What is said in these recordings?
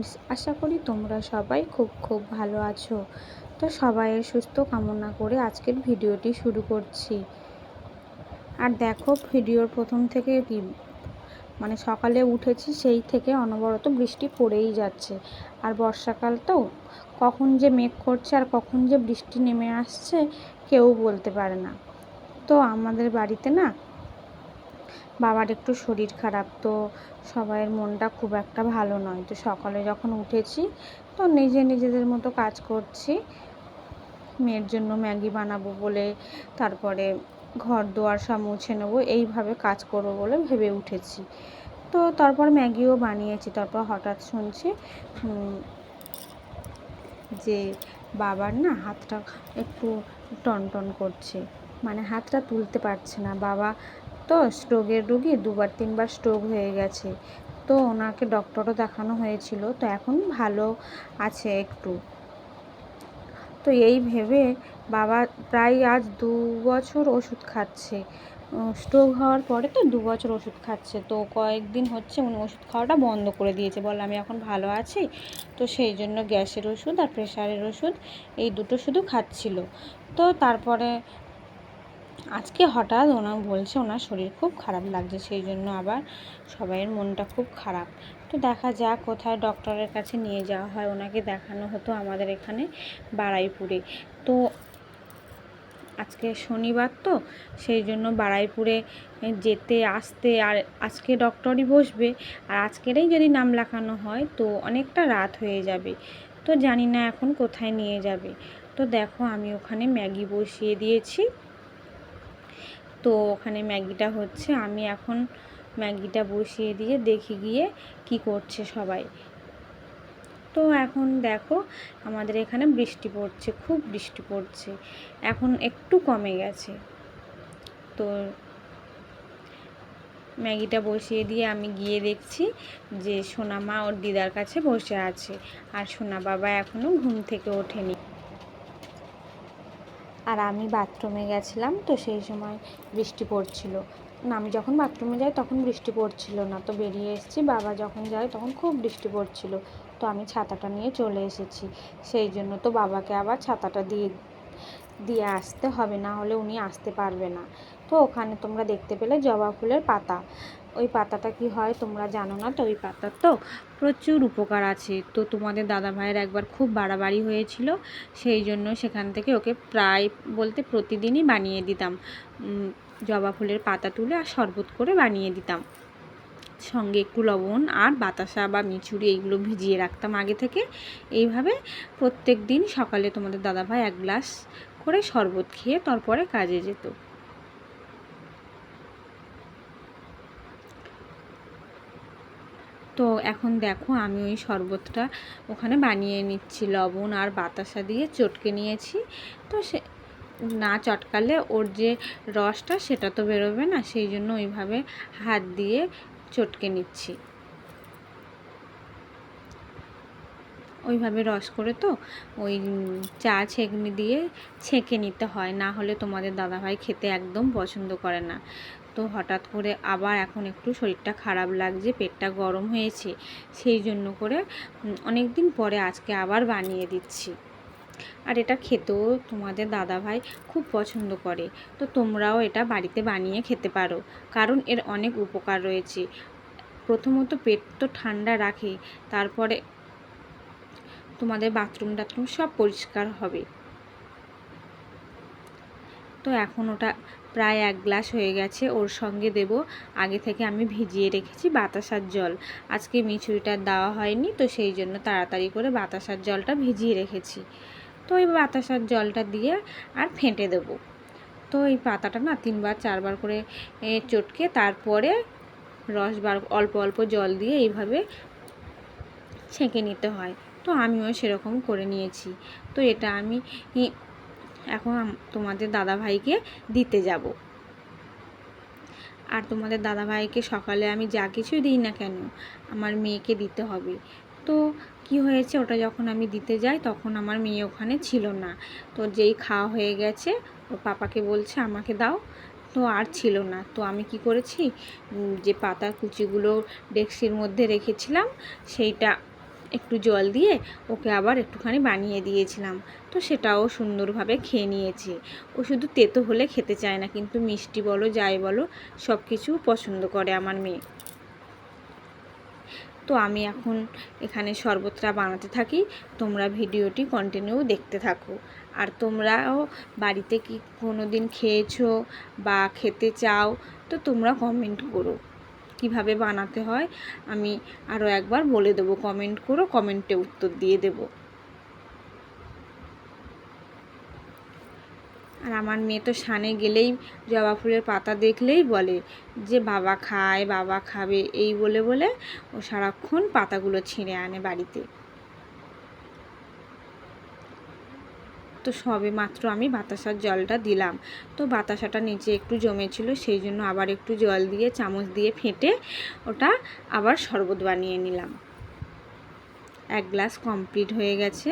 Friends আশা করি তোমরা সবাই খুব খুব ভালো আছো। তো সবাইয়ের সুস্থ কামনা করে আজকের ভিডিওটি শুরু করছি। আর দেখো, ভিডিওর প্রথম থেকে কি মানে সকালে উঠেছি সেই থেকে অনবরত বৃষ্টি পড়েই যাচ্ছে। আর বর্ষাকাল তো, কখন যে মেঘ করছে আর কখন যে বৃষ্টি নেমে আসছে কেউ বলতে পারে না। তো আমাদের বাড়িতে না বাবার একটু শরীর খারাপ, তো সবাইয়ের মনটা খুব একটা ভালো নয়। তো সকালে যখন উঠেছি, তো নিজে নিজেদের মতো কাজ করছি। মেয়ের জন্য ম্যাগি বানাবো বলে, তারপরে ঘর দুয়ার সব মুছে নেব, এইভাবে কাজ করব বলে ভেবে উঠেছি। তো তারপর ম্যাগিও বানিয়েছি, তারপর হঠাৎ শুনছি যে বাবার না হাতটা একটু টনটন করছে। মানে হাতটা তুলতে পারছে না। বাবা তো স্ট্রোকের রুগী দুবার, তিনবার স্ট্রোক হয়ে গেছে। তো ওনাকে ডক্টরও দেখানো হয়েছিল। তো এখন ভালো আছে একটু। তো এই ভেবে বাবা প্রায় আজ দু বছর ওষুধ খাচ্ছে। স্ট্রোক হওয়ার পরে তো দু বছর ওষুধ খাচ্ছে। তো কয়েকদিন হচ্ছে উনি ওষুধ খাওয়াটা বন্ধ করে দিয়েছে। বলে, আমি এখন ভালো আছি। তো সেই জন্য গ্যাসের ওষুধ আর প্রেশারের ওষুধ এই দুটো শুধু খাচ্ছিল। তো তারপরে আজকে হঠাৎ ওনার বলছে ওনার শরীর খুব খারাপ লাগছে, সেই জন্য আবার সবাইয়ের মনটা খুব খারাপ। তো দেখা যাক কোথায় ডক্টরের কাছে নিয়ে যাওয়া হয়। ওনাকে দেখানো হতো আমাদের এখানে বারাইপুরে। তো আজকে শনিবার তো, সেই জন্য বারাইপুরে যেতে, আসতে আর আজকে ডক্টরই বসবে। আর আজকেরই যদি নাম লেখানো হয় তো অনেকটা রাত হয়ে যাবে। তো জানি না এখন কোথায় নিয়ে যাবে। তো দেখো আমি ওখানে ম্যাগি বসিয়ে দিয়েছি। তো ওখানে ম্যাগিটা হচ্ছে। আমি এখন ম্যাগিটা বসিয়ে দিয়ে দেখি গিয়ে কি করছে সবাই। তো এখন দেখো আমাদের এখানে বৃষ্টি পড়ছে, খুব বৃষ্টি পড়ছে। এখন একটু কমে গেছে। তো ম্যাগিটা বসিয়ে দিয়ে আমি গিয়ে দেখছি যে সোনা মা ওর দিদার কাছে বসে আছে। আর সোনা বাবা এখনও ঘুম থেকে ওঠেনি। আর আমি বাথরুমে গেছিলাম, তো সেই সময় বৃষ্টি পড়ছিল। না, আমি যখন বাথরুমে যাই তখন বৃষ্টি পড়ছিল না, তো বেরিয়ে এসেছি। বাবা যখন যায় তখন খুব বৃষ্টি পড়ছিল, তো আমি ছাতাটা নিয়ে চলে এসেছি। সেই জন্য তো বাবাকে আবার ছাতাটা দিয়ে দিয়ে আসতে হবে, না হলে উনি আসতে পারবে না। তো ওখানে তোমরা দেখতে পেলে জবা ফুলের পাতা। ওই পাতাটা কি হয় তোমরা জানো না? তো ওই পাতার তো প্রচুর উপকার আছে। তো তোমাদের দাদা ভাইয়ের একবার খুব বাড়াবাড়ি হয়েছিল, সেই জন্য সেখান থেকে ওকে প্রায় বলতে প্রতিদিনই বানিয়ে দিতাম। জবা ফুলের পাতা তুলে আর শরবত করে বানিয়ে দিতাম। সঙ্গে একটু লবণ আর বাতাসা বা মিচুরি এইগুলো ভিজিয়ে রাখতাম আগে থেকে। এইভাবে প্রত্যেক দিন সকালে তোমাদের দাদাভাই এক গ্লাস করে শরবত খেয়ে তারপরে কাজে যেত। তো এখন দেখো আমি ওই শরবতটা ওখানে বানিয়ে নিচ্ছি, লবণ আর বাতাসা দিয়ে চটকে নিয়েছি। তো সে, না চটকালে ওর যে রসটা সেটা তো বেরোবে না, সেই জন্য ওইভাবে হাত দিয়ে চটকে নিচ্ছি। ওইভাবে রস করে তো ওই চা ছেঁকনি দিয়ে ছেঁকে নিতে হয়। না হলে তোমাদের দাদাভাই খেতে একদম পছন্দ করে না। তো হঠাৎ করে আবার এখন একটু শরীরটা খারাপ লাগছে, পেটটা গরম হয়েছে, সেই জন্য করে অনেক দিন পরে আজকে আবার বানিয়ে দিচ্ছি। আর এটা খেতেও তোমাদের দাদাভাই খুব পছন্দ করে। তো তোমরাও এটা বাড়িতে বানিয়ে খেতে পারো, কারণ এর অনেক উপকার রয়েছে। প্রথমত পেট তো ঠান্ডা রাখে, তারপরে তোমাদের বাথরুম টাথরুম সব পরিষ্কার হবে। তো এখন ওটা প্রায় এক গ্লাস হয়ে গেছে, ওর সঙ্গে দেব। আগে থেকে আমি ভিজিয়ে রেখেছি বাতাসার জল। আজকে মিছুরিটা দেওয়া হয়নি, তো সেই জন্য তাড়াতাড়ি করে বাতাসার জলটা ভিজিয়ে রেখেছি। তো ওই বাতাসার জলটা দিয়ে আর ফেঁটে দেব। তো এই পাতাটা না তিনবার চারবার করে চটকে তারপরে রস বার অল্প অল্প জল দিয়ে এইভাবে ছেঁকে নিতে হয়। তো আমিও সেরকম করে নিয়েছি। তো এটা আমি এখন তোমাদের দাদাভাইকে দিতে যাব। আর তোমাদের দাদাভাইকে সকালে আমি যা কিছু দিই না কেন, আমার মেয়েকে দিতে হবে। তো কি হয়েছে, ওটা যখন আমি দিতে যাই তখন আমার মেয়ে ওখানে ছিল না। তো যেই খাওয়া হয়ে গেছে ওর পাপাকে বলছে আমাকে দাও। তো আর ছিল না। তো আমি কি করেছি যে পাতা কুচিগুলো ডেক্সির মধ্যে রেখেছিলাম, সেইটা একটু জল দিয়ে ওকে আবার একটুখানি বানিয়ে দিয়েছিলাম। তো সেটাও সুন্দরভাবে খেয়ে নিয়েছে। ও শুধু তেতো হলে খেতে চায় না, কিন্তু মিষ্টি বলো, যাই বলো সব কিছু পছন্দ করে আমার মেয়ে। তো আমি এখন এখানে শরবতটা বানাতে থাকি। তোমরা ভিডিওটি কন্টিনিউ দেখতে থাকো। আর তোমরাও বাড়িতে কি কোনো দিন খেয়েছো বা খেতে চাও, তো তোমরা কমেন্ট করো। কীভাবে বানাতে হয়, আমি আরও একবার বলে দেবো। কমেন্ট করো কমেন্টে উত্তর দিয়ে দেব। আর আমার মেয়ে তো সানে গেলেই, জবা ফুলের পাতা দেখলেই বলে যে, বাবা খায়, বাবা খাবে। এই বলে বলে ও সারাক্ষণ পাতাগুলো ছিঁড়ে আনে বাড়িতে। তো সবে মাত্র আমি বাতাসার জলটা দিলাম। তো বাতাসাটা নিচে একটু জমেছিল, সেই জন্য আবার একটু জল দিয়ে, চামচ দিয়ে ফেটে ওটা আবার শরবত বানিয়ে নিলাম। এক গ্লাস কমপ্লিট হয়ে গেছে।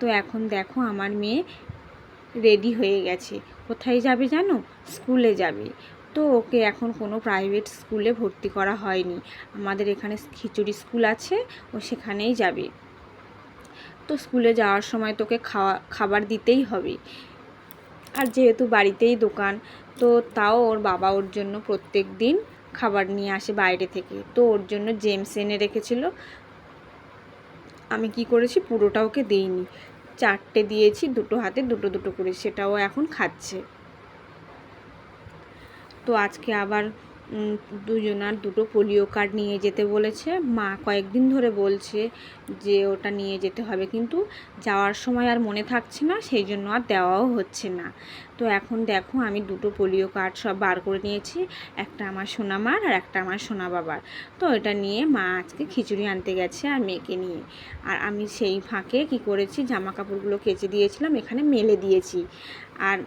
তো এখন দেখো আমার মেয়ে রেডি হয়ে গেছে। কোথায় যাবে জানো? স্কুলে যাবে। তো ওকে এখন কোনো প্রাইভেট স্কুলে ভর্তি করা হয়নি। আমাদের এখানে খিচুড়ি স্কুল আছে, ও সেখানেই যাবে। তো স্কুলে যাওয়ার সময় তোকে খাওয়া, খাবার দিতেই হবে। আর যেহেতু বাড়িতেই দোকান, তো তাও ওর বাবা ওর জন্য প্রত্যেক দিন খাবার নিয়ে আসে বাইরে থেকে। তো ওর জন্য জেমস এনে রেখেছিল। আমি কি করেছি? পুরোটা ওকে দিইনি। চারটে দিয়েছি দুটো হাতে, দুটো দুটো করে। সেটাও এখন খাচ্ছে। তো আজকে আবার দুজনার দুটো পোলিও কার্ড নিয়ে যেতে বলেছে। মা কয়েকদিন ধরে বলছে যে ওটা নিয়ে যেতে হবে, কিন্তু যাওয়ার সময় আর মনে থাকছে না, সেই জন্য আর দেওয়াও হচ্ছে না। তো এখন দেখো, আমি দুটো পোলিও কার্ড সব বার করে নিয়েছি, একটা আমার সোনা মার আর একটা আমার সোনা বাবার। তো এটা নিয়ে মা আজকে খিচুড়ি আনতে গেছে আর মেয়েকে নিয়ে। আর আমি সেই ফাঁকে কি করেছি, জামা কাপড়গুলো কেচে দিয়েছিলাম, এখানে মেলে দিয়েছি। আর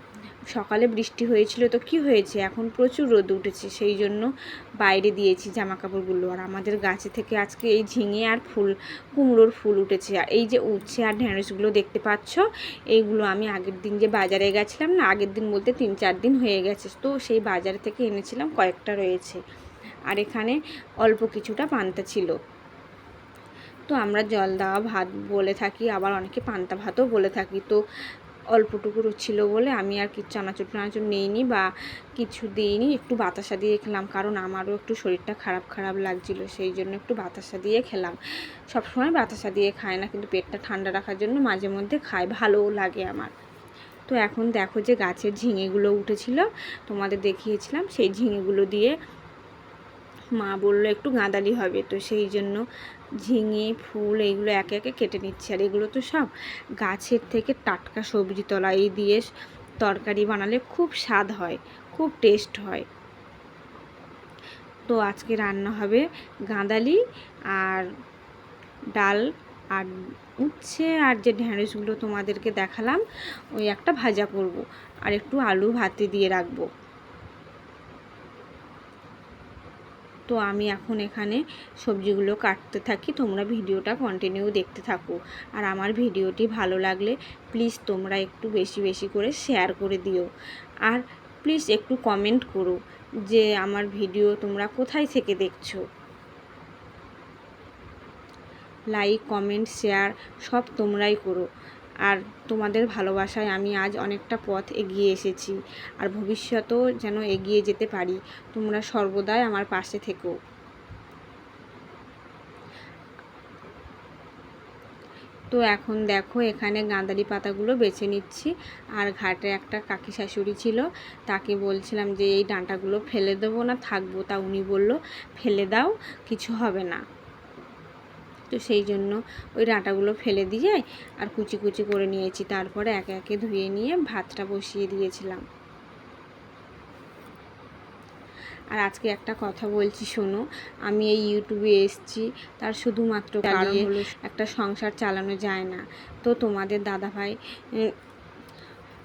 সকালে বৃষ্টি হয়েছিল তো কি হয়েছে? এখন প্রচুর রোদ উঠেছে, সেই জন্য বাইরে দিয়েছি জামা কাপড়গুলো আর আমাদের গাছে থেকে আজকে এই ঝিঙে আর ফুল, কুমড়োর ফুল উঠেছে। আর এই যে উচ্ছে আর ঢ্যাঁড়সগুলো দেখতে পাচ্ছ, এইগুলো আমি আগের দিন যে বাজারে গেছিলাম না, আগের দিন বলতে তিন চার দিন হয়ে গেছে। তো সেই বাজার থেকে এনেছিলাম, কয়েকটা রয়েছে। আর এখানে অল্প কিছুটা পান্তা ছিল। তো আমরা জল দেওয়া ভাত বলে থাকি, আবার অনেকে পান্তা ভাতও বলে থাকি। তো অল্পটুকু ছিল বলে আমি আর কিছু চানাচুর টানাচুর নিইনি বা কিছু দিইনি। একটু বাতাসা দিয়ে খেলাম, কারণ আমারও একটু শরীরটা খারাপ খারাপ লাগছিল, সেই জন্য একটু বাতাসা দিয়ে খেলাম। সবসময় বাতাসা দিয়ে খায় না, কিন্তু পেটটা ঠান্ডা রাখার জন্য মাঝে মধ্যে খায়, ভালোও লাগে আমার। তো এখন দেখো যে গাছের ঝিঙেগুলো উঠেছিল, তোমাদের দেখিয়েছিলাম, সেই ঝিঙেগুলো দিয়ে মা বলল, একটু গাঁদালি হবে। তো সেই জন্য ঝিঙে, ফুল এইগুলো একে একে কেটে নিচ্ছি। আর এগুলো তো সব গাছের থেকে টাটকা সবজি তলা এই দিয়ে তরকারি বানালে খুব স্বাদ হয়, খুব টেস্ট হয়। তো আজকে রান্না হবে গাঁদালি আর ডাল আর উচ্ছে আর যে ঢ্যাঁড়সগুলো তোমাদেরকে দেখালাম, ওই একটা ভাজা করব। আর একটু আলু ভাতে দিয়ে রাখব। তো আমি এখন এখানে সবজিগুলো কাটতে থাকি। তোমরা ভিডিওটা কন্টিনিউ দেখতে থাকো। আর আমার ভিডিওটি ভালো লাগলে প্লিজ তোমরা একটু বেশি বেশি করে শেয়ার করে দিও। আর প্লিজ একটু কমেন্ট করো যে আমার ভিডিও তোমরা কোথায় থেকে দেখছ। লাইক কমেন্ট শেয়ার সব তোমরাই করো। আর তোমাদের ভালোবাসায় আমি আজ অনেকটা পথ এগিয়ে এসেছি আর ভবিষ্যতেও যেন এগিয়ে যেতে পারি। তোমরা সর্বদাই আমার পাশে থেকো। তো এখন দেখো, এখানে গাঁদালি পাতাগুলো বেছে নিচ্ছি আর ঘাটে একটা কাকি শাশুড়ি ছিল, তাকে বলছিলাম যে, এই ডাঁটাগুলো ফেলে দেবো না, থাকব। তা উনি বলল, ফেলে দাও, কিছু হবে না। তো সেই জন্য ওই ডাঁটাগুলো ফেলে দিয়ে আর কুচি কুচি করে নিয়েছি। তারপরে একে একে ধুয়ে নিয়ে ভাতটা বসিয়ে দিয়েছিলাম। আর আজকে একটা কথা বলছি শোনো আমি এই ইউটিউবে এসছি তার শুধুমাত্র কারণ হলো একটা সংসার চালানো যায় না। তো তোমাদের দাদাভাই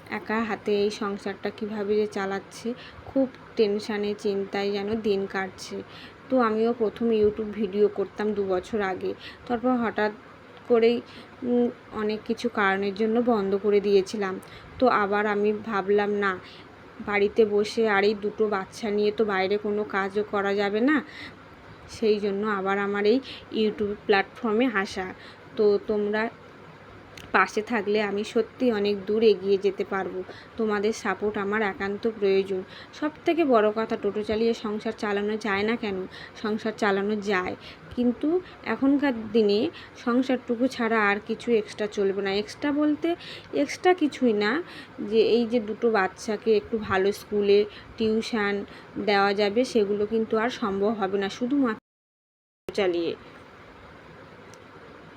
একা হাতে এই সংসারটা কীভাবে যে চালাচ্ছে, খুব টেনশানে, চিন্তায় যেন দিন কাটছে। তো আমিও প্রথম ইউটিউব ভিডিও করতাম দু বছর আগে। তারপর হঠাৎ করেই অনেক কিছু কারণের জন্য বন্ধ করে দিয়েছিলাম। তো আবার আমি ভাবলাম, না, বাড়িতে বসে আর এই দুটো বাচ্চা নিয়ে তো বাইরে কোনো কাজও করা যাবে না। সেই জন্য আবার আমার এই ইউটিউব প্ল্যাটফর্মে আসা। তো তোমরা পাশে থাকলে আমি সত্যি অনেক দূর এগিয়ে যেতে পারব। তোমাদের সাপোর্ট আমার একান্ত প্রয়োজন। সব থেকে বড় কথা, টোটো চালিয়ে সংসার চালানো যায় না কেন? সংসার চালানো যায়। কিন্তু এখনকার দিনে সংসারটুকু ছাড়া আর কিছু এক্সট্রা চলবে না। এক্সট্রা বলতে এক্সট্রা কিছুই না, যে এই যে দুটো বাচ্চাকে একটু ভালো স্কুলে টিউশান দেওয়া যাবে, সেগুলো কিন্তু আর সম্ভব হবে না। শুধুমাত্র চালিয়ে।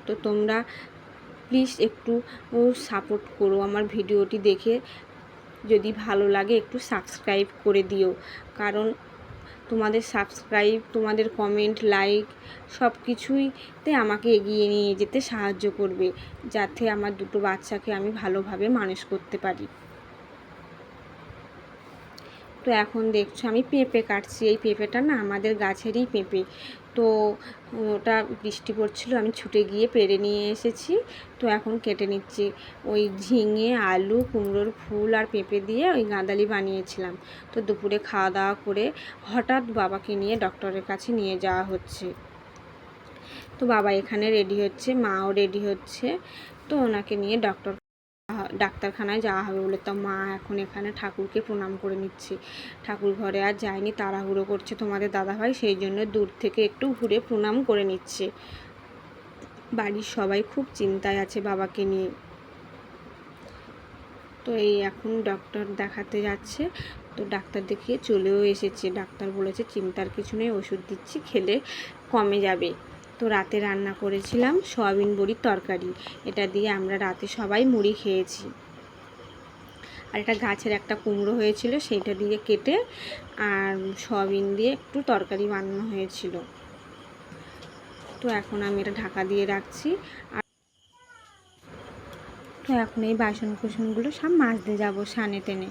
তো তোমরা প্লিজ একটু সাপোর্ট করো আমার ভিডিওটি দেখে। যদি ভালো লাগে একটু সাবস্ক্রাইব করে দিও। কারণ তোমাদের সাবস্ক্রাইব তোমাদের কমেন্ট লাইক সব কিছুইতে আমাকে এগিয়ে নিয়ে যেতে সাহায্য করবে। যাতে আমার দুটো বাচ্চাকে আমি ভালোভাবে মানুষ করতে পারি। তো এখন দেখছ আমি পেঁপে কাটছি। এই পেঁপেটা না আমাদের গাছেরই পেঁপে। তো ওটা বৃষ্টি পড়ছিল, আমি ছুটে গিয়ে পেরে নিয়ে এসেছি। তো এখন কেটে নিচ্ছি। ওই ঝিঙে, আলু, কুমড়োর ফুল আর পেঁপে দিয়ে ওই গাঁদালি বানিয়েছিলাম। তো দুপুরে খাওয়া দাওয়া করে হঠাৎ বাবাকে নিয়ে ডক্টরের কাছে নিয়ে যাওয়া হচ্ছে। তো বাবা এখানে রেডি হচ্ছে, মাও রেডি হচ্ছে। তো ওনাকে নিয়ে ডক্টর ডাক্তারখানায় যাওয়া হবে বলে তো মা এখন এখানে ঠাকুরকে প্রণাম করে নিচ্ছে। ঠাকুর ঘরে আর যায়নি, তাড়াহুড়ো করছে তোমাদের দাদাভাই, সেই জন্য দূর থেকে একটু ঘুরে প্রণাম করে নিচ্ছে। বাড়ির সবাই খুব চিন্তায় আছে বাবাকে নিয়ে। তো এই এখন ডক্টর দেখাতে যাচ্ছে, তো ডাক্তার দেখিয়ে চলেও এসেছে। ডাক্তার বলেছে, চিন্তার কিছু নেই, ওষুধ দিচ্ছি, খেলে কমে যাবে। তো রাতে রান্না করেছিলাম সয়াবিন বড়ির তরকারি। এটা দিয়ে আমরা রাতে সবাই মুড়ি খেয়েছি। আর এটা গাছের একটা কুমড়ো হয়েছিল, সেইটা দিয়ে কেটে আর সয়াবিন দিয়ে একটু তরকারি বানানো হয়েছিল। তো এখন আমি এটা ঢাকা দিয়ে রাখছি। আর তো এখন এই বাসন কুসনগুলো সব মাজতে যাব সানে টেনে।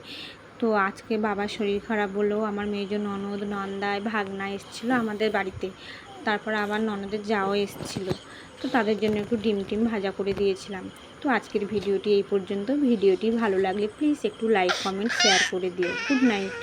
তো আজকে বাবার শরীর খারাপ বলেও আমার মেয়ের ননদ নন্দায় ভাগনা এসেছিল আমাদের বাড়িতে। তারপর আবার ননদের যাও এসেছিল। তো তাদের জন্য একটু ডিম টিম ভাজা করে দিয়েছিলাম। তো আজকের ভিডিওটি এই পর্যন্ত। ভিডিওটি ভালো লাগলে প্লিজ একটু লাইক কমেন্ট শেয়ার করে দিও। Good night